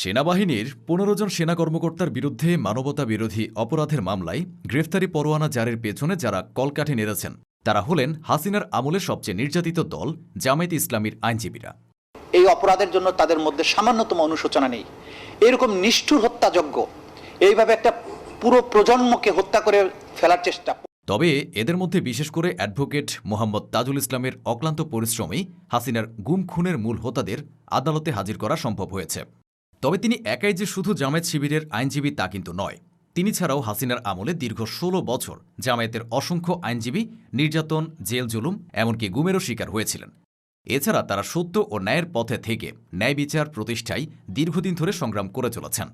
সেনাবাহিনীর পনেরো জন সেনা কর্মকর্তার বিরুদ্ধে মানবতা বিরোধী অপরাধের মামলায় গ্রেফতারি পরোয়ানা জারির পেছনে যারা কলকাঠি নেড়েছেন, তারা হলেন হাসিনার আমলের সবচেয়ে নির্যাতিত দল, জামায়াত ইসলামীর আইনজীবীরা। এই অপরাধের জন্য তাদের মধ্যে সামান্যতম অনুশোচনা নেই। এরকম নিষ্ঠুর হত্যাযজ্ঞ, এইভাবে একটা পুরো প্রজন্মকে হত্যা করে ফেলার চেষ্টা তবে এদের মধ্যে বিশেষ করে অ্যাডভোকেট মোহাম্মদ তাজুল ইসলামের অক্লান্ত পরিশ্রমেই হাসিনার গুম খুনের মূল হোতাদের আদালতে হাজির করা সম্ভব হয়েছে। তবে তিনি একাই যে শুধু জামায়াত শিবিরের আইনজীবী তা কিন্তু নয়, তিনি ছাড়াও হাসিনার আমলে দীর্ঘ ষোলো বছর জামায়াতের অসংখ্য আইনজীবী, নির্যাতন, জেল জুলুম, এমনকি গুমেরও শিকার হয়েছিলেন। এছাড়া তারা সত্য ও ন্যায়ের পথে থেকে ন্যায় বিচার প্রতিষ্ঠায় দীর্ঘদিন ধরে সংগ্রাম করে চলেছেন।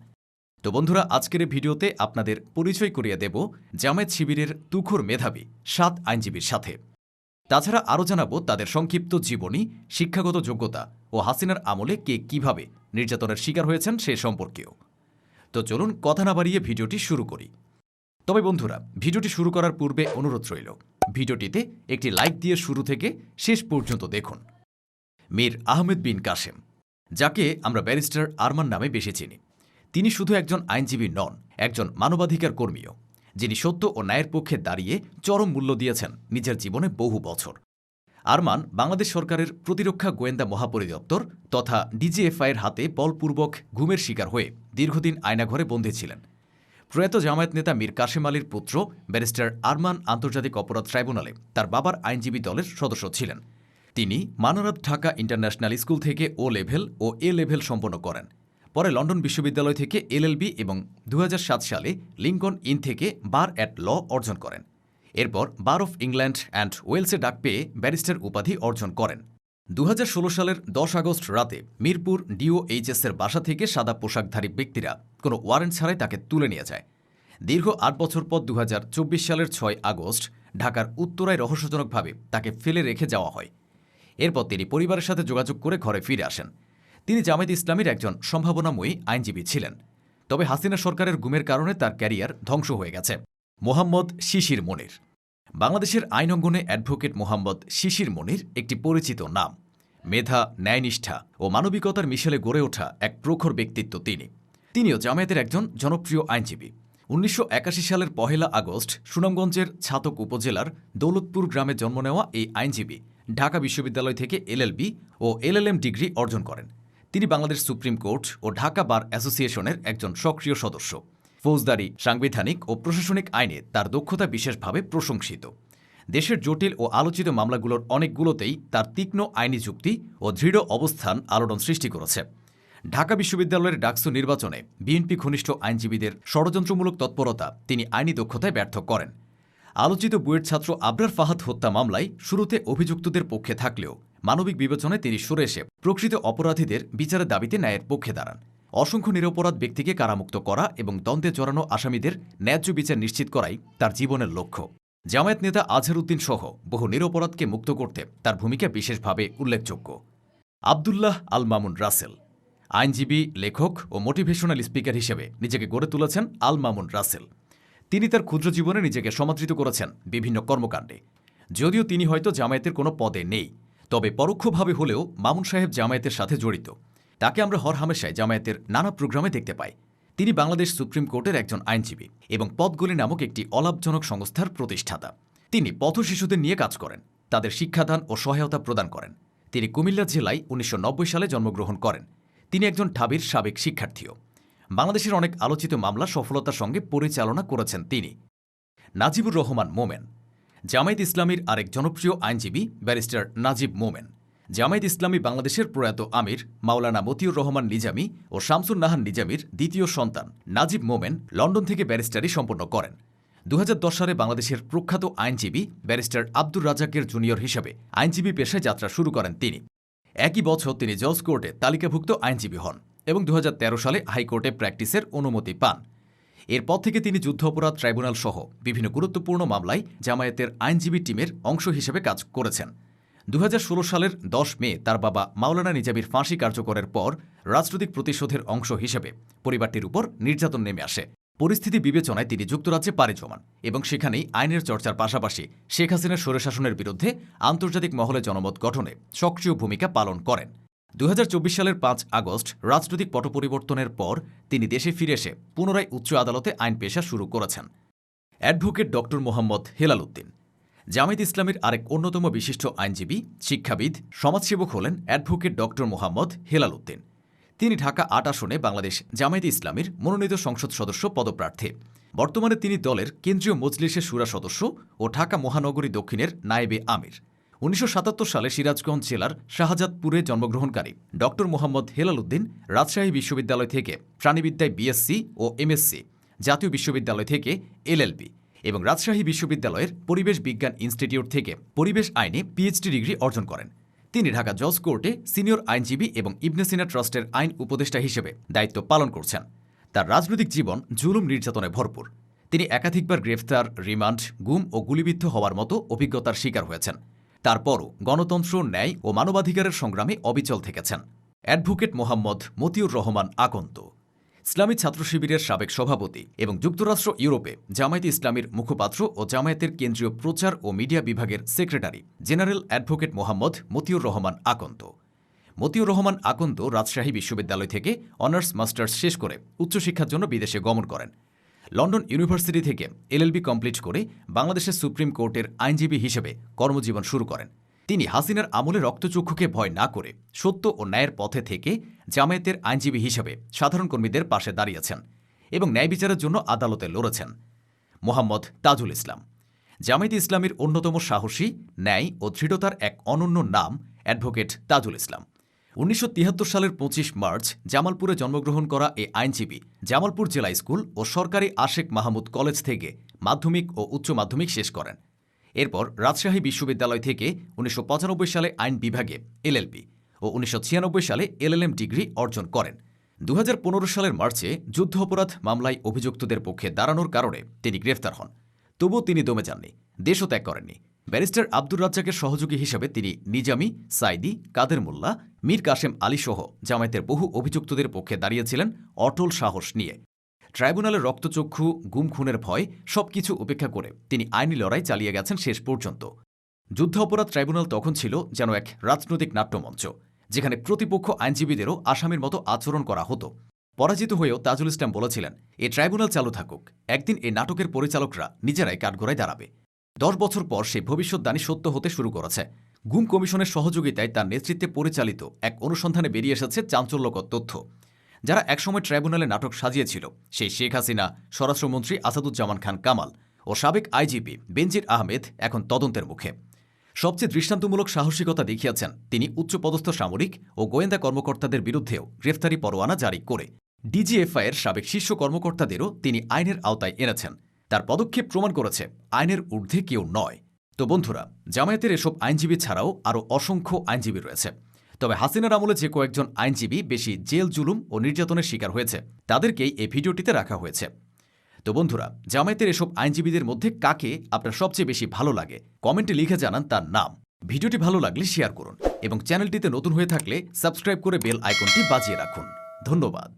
তো বন্ধুরা, আজকের ভিডিওতে আপনাদের পরিচয় করিয়ে দেব জামায়াত শিবিরের তুখুর মেধাবী সাত আইনজীবীর সাথে। তাছাড়া আরও জানাব তাদের সংক্ষিপ্ত জীবনী, শিক্ষাগত যোগ্যতা ও হাসিনার আমলে কে কীভাবে নির্যাতনের শিকার হয়েছেন সে সম্পর্কেও। তো চলুন কথা না বাড়িয়ে ভিডিওটি শুরু করি। তবে বন্ধুরা, ভিডিওটি শুরু করার পূর্বে অনুরোধ রইল, ভিডিওটিতে একটি লাইক দিয়ে শুরু থেকে শেষ পর্যন্ত দেখুন। মীর আহমেদ বিন কাশেম যাকে আমরা ব্যারিস্টার আরমান নামে বেশি চিনি। তিনি শুধু একজন আইনজীবী নন, একজন মানবাধিকার কর্মীও, যিনি সত্য ও ন্যায়ের পক্ষে দাঁড়িয়ে চরম মূল্য দিয়েছেন নিজের জীবনে বহু বছর। আরমান বাংলাদেশ সরকারের প্রতিরক্ষা গোয়েন্দা মহাপরিদপ্তর তথা ডিজিএফআইয়ের হাতে বলপূর্বক ঘুমের শিকার হয়ে দীর্ঘদিন আয়নাঘরে বন্দী ছিলেন। প্রয়াত জামায়াত নেতা মীর কাশেম আলীর পুত্র ব্যারিস্টার আরমান আন্তর্জাতিক অপরাধ ট্রাইব্যুনালে তার বাবার আইনজীবী দলের সদস্য ছিলেন। তিনি মানারাত ঢাকা ইন্টারন্যাশনাল স্কুল থেকে ও লেভেল ও এ লেভেল সম্পন্ন করেন। পরে লন্ডন বিশ্ববিদ্যালয় থেকে এলএলবি এবং দু হাজার সাত সালে লিঙ্কন ইন থেকে বার অ্যাট ল অর্জন করেন। এরপর বার অফ ইংল্যান্ড অ্যান্ড ওয়েলসে ডাক পেয়ে ব্যারিস্টার উপাধি অর্জন করেন। দু হাজার ষোলো সালের দশ আগস্ট রাতে মিরপুর ডিওএইচএস এর বাসা থেকে সাদা পোশাকধারী ব্যক্তিরা কোনো ওয়ারেন্ট ছাড়াই তাকে তুলে নিয়ে যায়। দীর্ঘ আট বছর পর দু হাজার চব্বিশ সালের ছয় আগস্ট ঢাকার উত্তরায় রহস্যজনকভাবে তাকে ফেলে রেখে যাওয়া হয়। এরপর তিনি পরিবারের সাথে যোগাযোগ করে ঘরে ফিরে আসেন। তিনি জামায়াত ইসলামীর একজন সম্ভাবনাময়ী আইনজীবী ছিলেন। তবে হাসিনা সরকারের গুমের কারণে তার ক্যারিয়ার ধ্বংস হয়ে গেছে। মোহাম্মদ শিশির মনির। বাংলাদেশের আইন অঙ্গনে অ্যাডভোকেট মোহাম্মদ শিশির মনির একটি পরিচিত নাম। মেধা, ন্যায়নিষ্ঠা ও মানবিকতার মিশেলে গড়ে ওঠা এক প্রখর ব্যক্তিত্ব তিনি। তিনিও জামায়াতের একজন জনপ্রিয় আইনজীবী। উনিশশো একাশি সালের পহেলা আগস্ট সুনামগঞ্জের ছাতক উপজেলার দৌলতপুর গ্রামে জন্ম নেওয়া এই আইনজীবী ঢাকা বিশ্ববিদ্যালয় থেকে এলএলবি ও এলএলএম ডিগ্রি অর্জন করেন। তিনি বাংলাদেশ সুপ্রিম কোর্ট ও ঢাকা বার অ্যাসোসিয়েশনের একজন সক্রিয় সদস্য। ফৌজদারি, সাংবিধানিক ও প্রশাসনিক আইনে তার দক্ষতা বিশেষভাবে প্রশংসিত। দেশের জটিল ও আলোচিত মামলাগুলোর অনেকগুলোতেই তার তীক্ষ্ণ আইনি যুক্তি ও দৃঢ় অবস্থান আলোড়ন সৃষ্টি করেছে। ঢাকা বিশ্ববিদ্যালয়ের ডাকসু নির্বাচনে বিএনপি ঘনিষ্ঠ আইনজীবীদের ষড়যন্ত্রমূলক তৎপরতা তিনি আইনি দক্ষতায় ব্যর্থ করেন। আলোচিত বুয়েট ছাত্র আবরার ফাহাদ হত্যা মামলায় শুরুতে অভিযুক্তদের পক্ষে থাকলেও মানবিক বিবেচনায় তিনি সরে এসে প্রকৃত অপরাধীদের বিচারের দাবিতে ন্যায়ের পক্ষে দাঁড়ান। অসংখ্য নিরপরাধ ব্যক্তিকে কারামুক্ত করা এবং দ্বন্দ্বে জড়ানো আসামিদের ন্যায্য বিচার নিশ্চিত করাই তার জীবনের লক্ষ্য। জামায়াত নেতা আজহারউদ্দিন সহ বহু নিরপরাধকে মুক্ত করতে তার ভূমিকা বিশেষভাবে উল্লেখযোগ্য। আবদুল্লাহ আল মামুন রাসেল, আইনজীবী, লেখক ও মোটিভেশনাল স্পিকার হিসেবে নিজেকে গড়ে তুলেছেন আল মামুন রাসেল। তিনি তার ক্ষুদ্র জীবনে নিজেকে সমাদৃত করেছেন বিভিন্ন কর্মকাণ্ডে। যদিও তিনি হয়তো জামায়াতের কোনো পদে নেই, তবে পরোক্ষভাবে হলেও মামুন সাহেব জামায়াতের সাথে জড়িত। তাকে আমরা হরহামেশায় জামায়াতের নানা প্রোগ্রামে দেখতে পাই। তিনি বাংলাদেশ সুপ্রিম কোর্টের একজন আইনজীবী এবং পদগুলি নামক একটি অলাভজনক সংস্থার প্রতিষ্ঠাতা। তিনি পথ শিশুদের নিয়ে কাজ করেন, তাদের শিক্ষাদান ও সহায়তা প্রদান করেন। তিনি কুমিল্লা জেলায় উনিশশো নব্বই সালে জন্মগ্রহণ করেন। তিনি একজন ঠাবির সাবেক শিক্ষার্থীও। বাংলাদেশের অনেক আলোচিত মামলা সফলতার সঙ্গে পরিচালনা করেছেন তিনি। নাজিবুর রহমান মোমেন, জামায়াত ইসলামীর আরেক জনপ্রিয় আইনজীবী ব্যারিস্টার নাজিব মোমেন, জামায়াত ইসলামী বাংলাদেশের প্রয়াত আমির মাওলানা মতিউর রহমান নিজামী ও শামসুন নাহান নিজামীর দ্বিতীয় সন্তান নাজিব মোমেন লন্ডন থেকে ব্যারিস্টারি সম্পন্ন করেন। দু হাজার দশ সালে বাংলাদেশের প্রখ্যাত আইনজীবী ব্যারিস্টার আব্দুর রাজাকের জুনিয়র হিসেবে আইনজীবী পেশায় যাত্রা শুরু করেন তিনি। একই বছর তিনি জজ কোর্টে তালিকাভুক্ত আইনজীবী হন। এবং দু হাজার তেরো সালে হাইকোর্টে প্র্যাকটিসের অনুমতি পান। এরপর থেকে তিনি যুদ্ধ অপরাধ ট্রাইব্যুনাল সহ বিভিন্ন গুরুত্বপূর্ণ মামলায় জামায়াতের আইনজীবী টিমের অংশ হিসেবে কাজ করেছেন। দু হাজার ষোলো সালের দশ মে তার বাবা মাওলানা নিজামীর ফাঁসি কার্যকরের পর রাজনৈতিক প্রতিশোধের অংশ হিসেবে পরিবারটির উপর নির্যাতন নেমে আসে। পরিস্থিতি বিবেচনায় তিনি যুক্তরাজ্যে পাড়ি জমান এবং সেখানেই আইনের চর্চার পাশাপাশি শেখ হাসিনার স্বৈরশাসনের বিরুদ্ধে আন্তর্জাতিক মহলে জনমত গঠনে সক্রিয় ভূমিকা পালন করেন। দু হাজার চব্বিশ সালের পাঁচ আগস্ট রাজনৈতিক পট পরিবর্তনের পর তিনি দেশে ফিরে এসে পুনরায় উচ্চ আদালতে আইন পেশা শুরু করেছেন। অ্যাডভোকেট ডক্টর মোহাম্মদ হেলাল উদ্দিন জামায়াত ইসলামের আরেক অন্যতম বিশিষ্ট আইনজীবী, শিক্ষাবিদ, সমাজসেবক হলেন অ্যাডভোকেট ডক্টর মোহাম্মদ হেলাল উদ্দিন তিনি ঢাকা আট আসনে বাংলাদেশ জামায়াত ইসলামের মনোনীত সংসদ সদস্য পদপ্রার্থী। বর্তমানে তিনি দলের কেন্দ্রীয় মজলিসের সুরা সদস্য ও ঢাকা মহানগরী দক্ষিণের নায়েবে আমির। উনিশশো সাতাত্তর সালে সিরাজগঞ্জ জেলার শাহজাদপুরে জন্মগ্রহণকারী ডক্টর মোহাম্মদ হেলাল উদ্দিন রাজশাহী বিশ্ববিদ্যালয় থেকে প্রাণীবিদ্যায় বিএসসি ও এমএসসি, জাতীয় বিশ্ববিদ্যালয় থেকে এলএলবি এবং রাজশাহী বিশ্ববিদ্যালয়ের পরিবেশ বিজ্ঞান ইনস্টিটিউট থেকে পরিবেশ আইনে পিএইচডি ডিগ্রি অর্জন করেন। তিনি ঢাকা জজ কোর্টে সিনিয়র আইনজীবী এবং ইবনেসিনা ট্রাস্টের আইন উপদেষ্টা হিসেবে দায়িত্ব পালন করছেন। তার রাজনৈতিক জীবন জুলুম নির্যাতনে ভরপুর। তিনি একাধিকবার গ্রেফতার, রিমান্ড, গুম ও গুলিবিদ্ধ হওয়ার মতো অভিজ্ঞতার শিকার হয়েছেন। তারপরও গণতন্ত্র, ন্যায় ও মানবাধিকারের সংগ্রামে অবিচল থেকেছেন। অ্যাডভোকেট মোহাম্মদ মতিউর রহমান আকন্ত ইসলামী ছাত্র শিবিরের সাবেক সভাপতি এবং যুক্তরাষ্ট্র, ইউরোপে জামায়াতে ইসলামীর মুখপাত্র ও জামায়াতের কেন্দ্রীয় প্রচার ও মিডিয়া বিভাগের secretary general advocate Mohammad Motiur Rahman Akanda Motiur Rahman Akanda Rajshahi বিশ্ববিদ্যালয় থেকে অনার্স, মাস্টার্স শেষ করে উচ্চশিক্ষার জন্য বিদেশে গমন করেন। লন্ডন ইউনিভার্সিটি থেকে এলএলবি কমপ্লিট করে বাংলাদেশের সুপ্রিম কোর্টের আইনজীবী হিসেবে কর্মজীবন শুরু করেন। তিনি হাসিনার আমলে রক্তচক্ষুকে ভয় না করে সত্য ও ন্যায়ের পথে থেকে জামায়াতের আইনজীবী হিসেবে সাধারণ কর্মীদের পাশে দাঁড়িয়েছেন এবং ন্যায় বিচারের জন্য আদালতে লড়েছেন। মোহাম্মদ তাজুল ইসলাম। জামায়াতে ইসলামীর অন্যতম সাহসী, ন্যায় ও দৃঢ়তার এক অনন্য নাম অ্যাডভোকেট তাজুল ইসলাম। উনিশশো তিয়াত্তর সালের পঁচিশ মার্চ জামালপুরে জন্মগ্রহণ করা এই আইনজীবী জামালপুর জেলা স্কুল ও সরকারি আশেক মাহমুদ কলেজ থেকে মাধ্যমিক ও উচ্চ মাধ্যমিক শেষ করেন। এরপর রাজশাহী বিশ্ববিদ্যালয় থেকে উনিশশো পঁচানব্বই সালে আইন বিভাগে এলএলবি ও উনিশশো ছিয়ানব্বই সালে এলএলএম ডিগ্রি অর্জন করেন। দু হাজার পনেরো সালের মার্চে যুদ্ধ অপরাধ মামলায় অভিযুক্তদের পক্ষে দাঁড়ানোর কারণে তিনি গ্রেফতার হন। তবুও তিনি দমে যাননি দেশও ত্যাগ করেননি। ব্যারিস্টার আব্দুর রাজ্জাকের সহযোগী হিসেবে তিনি নিজামি, সাইদি, কাদের মোল্লা, মীর কাশেম আলী সহ জামায়াতের বহু অভিযুক্তদের পক্ষে দাঁড়িয়েছিলেন অটল সাহস নিয়ে। ট্রাইব্যুনালের রক্তচক্ষু, গুম খুনের ভয়, সবকিছু উপেক্ষা করে তিনি আইনি লড়াই চালিয়ে গেছেন শেষ পর্যন্ত। যুদ্ধ অপরাধ ট্রাইব্যুনাল তখন ছিল যেন এক রাজনৈতিক নাট্যমঞ্চ, যেখানে প্রতিপক্ষ আইনজীবীদেরও আসামির মতো আচরণ করা হতো। পরাজিত হয়েও তাজুল ইসলাম বলেছিলেন, এ ট্রাইব্যুনাল চালু থাকুক, একদিন এই নাটকের পরিচালকরা নিজেরাই কাঠগড়ায় দাঁড়াবে। দশ বছর পর সেই ভবিষ্যৎবাণী সত্য হতে শুরু করেছে। গুম কমিশনের সহযোগিতায় তার নেতৃত্বে পরিচালিত এক অনুসন্ধানে বেরিয়ে এসেছে চাঞ্চল্যকর তথ্য। যারা একসময় ট্রাইব্যুনালে নাটক সাজিয়েছিল সেই শেখ হাসিনা, স্বরাষ্ট্রমন্ত্রী আসাদুজ্জামান খান কামাল ও সাবেক আইজিপি বেনজির আহমেদ এখন তদন্তের মুখে। সবচেয়ে দৃষ্টান্তমূলক সাহসিকতা দেখিয়েছেন তিনি উচ্চপদস্থ সামরিক ও গোয়েন্দা কর্মকর্তাদের বিরুদ্ধেও গ্রেফতারি পরোয়ানা জারি করে। ডিজিএফআইয়ের সাবেক শীর্ষ কর্মকর্তাদেরও তিনি আইনের আওতায় এনেছেন। তার পদক্ষেপ প্রমাণ করেছে, আইনের ঊর্ধ্বে কেউ নয়। তো বন্ধুরা, জামায়াতের এসব আইনজীবী ছাড়াও আরও অসংখ্য আইনজীবী রয়েছে। তবে হাসিনার আমলে যে কয়েকজন আইনজীবী বেশি জেল, জুলুম ও নির্যাতনের শিকার হয়েছে, তাদেরকেই এই ভিডিওটিতে রাখা হয়েছে। তো বন্ধুরা, জামায়াতের এসব আইনজীবীদের মধ্যে কাকে আপনার সবচেয়ে বেশি ভালো লাগে? কমেন্টে লিখে জানান তার নাম। ভিডিওটি ভালো লাগলে শেয়ার করুন এবং চ্যানেলটিতে নতুন হয়ে থাকলে সাবস্ক্রাইব করে বেল আইকনটি বাজিয়ে রাখুন। ধন্যবাদ।